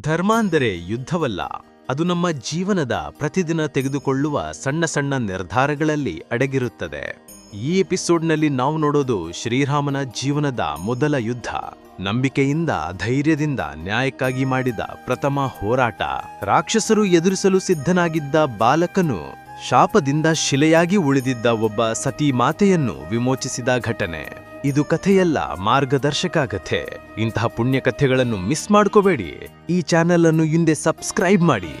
ಧರ್ಮ ಅಂದರೆ ಯುದ್ಧವಲ್ಲ. ಅದು ನಮ್ಮ ಜೀವನದ ಪ್ರತಿದಿನ ತೆಗೆದುಕೊಳ್ಳುವ ಸಣ್ಣ ಸಣ್ಣ ನಿರ್ಧಾರಗಳಲ್ಲಿ ಅಡಗಿರುತ್ತದೆ. ಈ ಎಪಿಸೋಡ್ನಲ್ಲಿ ನಾವು ನೋಡೋದು ಶ್ರೀರಾಮನ ಜೀವನದ ಮೊದಲ ಯುದ್ಧ. ನಂಬಿಕೆಯಿಂದ, ಧೈರ್ಯದಿಂದ ನ್ಯಾಯಕ್ಕಾಗಿ ಮಾಡಿದ ಪ್ರಥಮ ಹೋರಾಟ. ರಾಕ್ಷಸರು ಎದುರಿಸಲು ಸಿದ್ಧನಾಗಿದ್ದ ಬಾಲಕನು ಶಾಪದಿಂದ ಶಿಲೆಯಾಗಿ ಉಳಿದಿದ್ದ ಒಬ್ಬ ಸತಿ ಮಾತೆಯನ್ನು ವಿಮೋಚಿಸಿದ ಘಟನೆ. ಇದು ಕಥೆಯಲ್ಲ ಮಾರ್ಗದರ್ಶಕ ಕಥೆ ಇಂತಹ ಪುಣ್ಯ ಕಥೆಗಳನ್ನು ಮಿಸ್ ಮಾಡ್ಕೋಬೇಡಿ. ಈ ಚಾನೆಲ್ ಅನ್ನು ಹಿಂದೆ ಸಬ್ಸ್ಕ್ರೈಬ್ ಮಾಡಿ.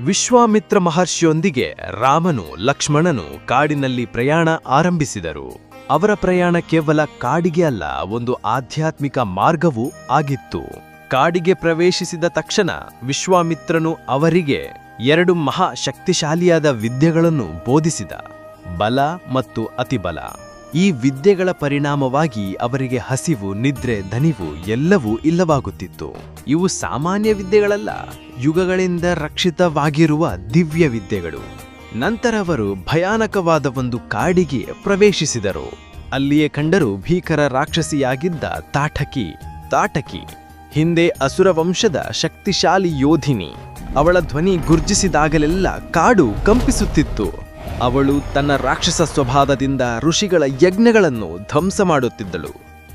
ವಿಶ್ವಾಮಿತ್ರ ಮಹರ್ಷಿಯೊಂದಿಗೆ ರಾಮನು ಲಕ್ಷ್ಮಣನು ಕಾಡಿನಲ್ಲಿ ಪ್ರಯಾಣ ಆರಂಭಿಸಿದರು. ಅವರ ಪ್ರಯಾಣ ಕೇವಲ ಕಾಡಿಗೆ ಅಲ್ಲ, ಒಂದು ಆಧ್ಯಾತ್ಮಿಕ ಮಾರ್ಗವೂ ಆಗಿತ್ತು. ಕಾಡಿಗೆ ಪ್ರವೇಶಿಸಿದ ತಕ್ಷಣ ವಿಶ್ವಾಮಿತ್ರನು ಅವರಿಗೆ ಎರಡು ಮಹಾ ಶಕ್ತಿಶಾಲಿಯಾದ ವಿದ್ಯೆಗಳನ್ನು ಬೋಧಿಸಿದ. ಬಲ ಮತ್ತು ಅತಿಬಲ. ಈ ವಿದ್ಯೆಗಳ ಪರಿಣಾಮವಾಗಿ ಅವರಿಗೆ ಹಸಿವು, ನಿದ್ರೆ ಧನಿವು ಎಲ್ಲವೂ ಇಲ್ಲವಾಗುತ್ತಿತ್ತು. ಇವು ಸಾಮಾನ್ಯ ವಿದ್ಯೆಗಳಲ್ಲ, ಯುಗಗಳಿಂದ ರಕ್ಷಿತವಾಗಿರುವ ದಿವ್ಯ ವಿದ್ಯೆಗಳು. ನಂತರ ಅವರು ಭಯಾನಕವಾದ ಒಂದು ಕಾಡಿಗೆ ಪ್ರವೇಶಿಸಿದರು. ಅಲ್ಲಿಯೇ ಕಂಡರು ಭೀಕರ ರಾಕ್ಷಸಿಯಾಗಿದ್ದ ತಾಟಕಿ ತಾಟಕಿ, ಹಿಂದೆ ಅಸುರ ವಂಶದ ಶಕ್ತಿಶಾಲಿ ಯೋಧಿನಿ. ಅವಳ ಧ್ವನಿ ಗುರ್ಜಿಸಿದಾಗಲೆಲ್ಲ ಕಾಡು ಕಂಪಿಸುತ್ತಿತ್ತು. ಅವಳು ತನ್ನ ರಾಕ್ಷಸ ಸ್ವಭಾವದಿಂದ ಋಷಿಗಳ ಯಜ್ಞಗಳನ್ನು ಧ್ವಂಸ ಮಾಡುತ್ತಿದ್ದಳು.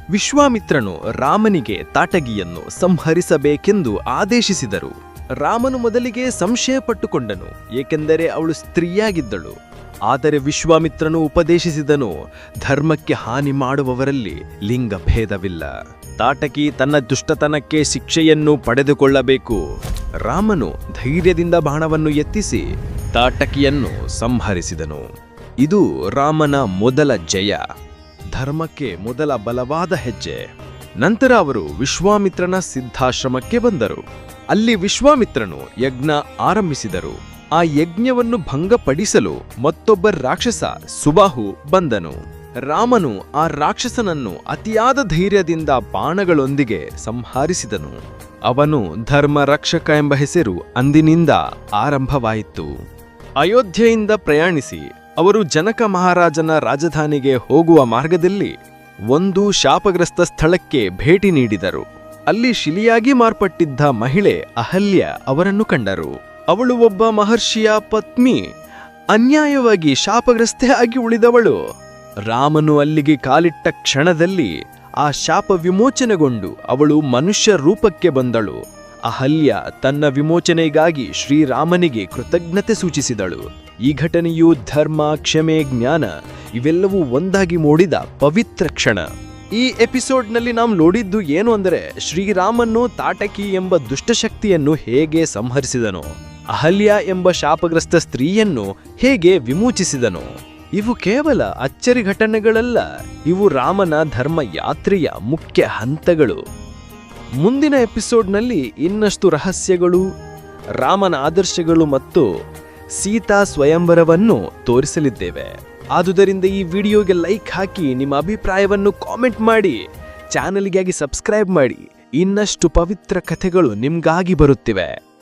ವಿಶ್ವಾಮಿತ್ರನು ರಾಮನಿಗೆ ತಾಟಗಿಯನ್ನು ಸಂಹರಿಸಬೇಕೆಂದು ಆದೇಶಿಸಿದರು. ರಾಮನು ಮೊದಲಿಗೆ ಸಂಶಯ ಪಟ್ಟುಕೊಂಡನು ಏಕೆಂದರೆ ಅವಳು ಸ್ತ್ರೀಯಾಗಿದ್ದಳು. ಆದರೆ ವಿಶ್ವಾಮಿತ್ರನು ಉಪದೇಶಿಸಿದನು, ಧರ್ಮಕ್ಕೆ ಹಾನಿ ಮಾಡುವವರಲ್ಲಿ ಲಿಂಗ ಭೇದವಿಲ್ಲ ತಾಟಕಿ ತನ್ನ ದುಷ್ಟತನಕ್ಕೆ ಶಿಕ್ಷೆಯನ್ನು ಪಡೆದುಕೊಳ್ಳಬೇಕು. ರಾಮನು ಧೈರ್ಯದಿಂದ ಬಾಣವನ್ನು ಎತ್ತಿಸಿ ತಾಟಕಿಯನ್ನು ಸಂಹರಿಸಿದನು. ಇದು ರಾಮನ ಮೊದಲ ಜಯ. ಧರ್ಮಕ್ಕೆ ಮೊದಲ ಬಲವಾದ ಹೆಜ್ಜೆ. ನಂತರ ಅವರು ವಿಶ್ವಾಮಿತ್ರನ ಸಿದ್ಧಾಶ್ರಮಕ್ಕೆ ಬಂದರು. ಅಲ್ಲಿ ವಿಶ್ವಾಮಿತ್ರನು ಯಜ್ಞ ಆರಂಭಿಸಿದರು. ಆ ಯಜ್ಞವನ್ನು ಭಂಗಪಡಿಸಲು ಮತ್ತೊಬ್ಬ ರಾಕ್ಷಸ ಸುಬಾಹು ಬಂದನು. ರಾಮನು ಆ ರಾಕ್ಷಸನನ್ನು ಅತಿಯಾದ ಧೈರ್ಯದಿಂದ ಬಾಣಗಳೊಂದಿಗೆ ಸಂಹರಿಸಿದನು. ಅವನು ಧರ್ಮ ರಕ್ಷಕ ಎಂಬ ಹೆಸರು ಅಂದಿನಿಂದ ಆರಂಭವಾಯಿತು. ಅಯೋಧ್ಯೆಯಿಂದ ಪ್ರಯಾಣಿಸಿ ಅವರು ಜನಕ ಮಹಾರಾಜನ ರಾಜಧಾನಿಗೆ ಹೋಗುವ ಮಾರ್ಗದಲ್ಲಿ ಒಂದು ಶಾಪಗ್ರಸ್ತ ಸ್ಥಳಕ್ಕೆ ಭೇಟಿ ನೀಡಿದರು. ಅಲ್ಲಿ ಶಿಲಿಯಾಗಿ ಮಾರ್ಪಟ್ಟಿದ್ದ ಮಹಿಳೆ ಅಹಲ್ಯ ಅವರನ್ನು ಕಂಡರು. ಅವಳು ಒಬ್ಬ ಮಹರ್ಷಿಯ ಪತ್ನಿ. ಅನ್ಯಾಯವಾಗಿ ಶಾಪಗ್ರಸ್ತೆ ಆಗಿ ಉಳಿದವಳು. ರಾಮನು ಅಲ್ಲಿಗೆ ಕಾಲಿಟ್ಟ ಕ್ಷಣದಲ್ಲಿ ಆ ಶಾಪ ವಿಮೋಚನೆಗೊಂಡು ಅವಳು ಮನುಷ್ಯ ರೂಪಕ್ಕೆ ಬಂದಳು. ಅಹಲ್ಯ ತನ್ನ ವಿಮೋಚನೆಗಾಗಿ ಶ್ರೀರಾಮನಿಗೆ ಕೃತಜ್ಞತೆ ಸೂಚಿಸಿದಳು. ಈ ಘಟನೆಯು ಧರ್ಮ, ಕ್ಷಮೆ, ಜ್ಞಾನ ಇವೆಲ್ಲವೂ ಒಂದಾಗಿ ಮೂಡಿದ ಪವಿತ್ರ ಕ್ಷಣ. ಈ ಎಪಿಸೋಡ್ನಲ್ಲಿ ನಾವು ನೋಡಿದ್ದು ಏನು ಅಂದರೆ ಶ್ರೀರಾಮನು ತಾಟಕಿ ಎಂಬ ದುಷ್ಟಶಕ್ತಿಯನ್ನು ಹೇಗೆ ಸಂಹರಿಸಿದನು, ಅಹಲ್ಯ ಎಂಬ ಶಾಪಗ್ರಸ್ತ ಸ್ತ್ರೀಯನ್ನು ಹೇಗೆ ವಿಮೋಚಿಸಿದನು, ಇವು ಕೇವಲ ಅಚ್ಚರಿ ಘಟನೆಗಳಲ್ಲ, ಇವು ರಾಮನ ಧರ್ಮ ಯಾತ್ರೆಯ ಮುಖ್ಯ ಹಂತಗಳು. ಮುಂದಿನ ಎಪಿಸೋಡ್ನಲ್ಲಿ ಇನ್ನಷ್ಟು ರಹಸ್ಯಗಳು, ರಾಮನ ಆದರ್ಶಗಳು ಮತ್ತು ಸೀತಾ ಸ್ವಯಂವರವನ್ನು ತೋರಿಸಲಿದ್ದೇವೆ. ಆದುದರಿಂದ ಈ ವಿಡಿಯೋಗೆ ಲೈಕ್ ಹಾಕಿ, ನಿಮ್ಮ ಅಭಿಪ್ರಾಯವನ್ನು ಕಾಮೆಂಟ್ ಮಾಡಿ, ಚಾನಲ್ಗಾಗಿ ಸಬ್ಸ್ಕ್ರೈಬ್ ಮಾಡಿ. ಇನ್ನಷ್ಟು ಪವಿತ್ರ ಕಥೆಗಳು ನಿಮ್ಗಾಗಿ ಬರುತ್ತಿವೆ.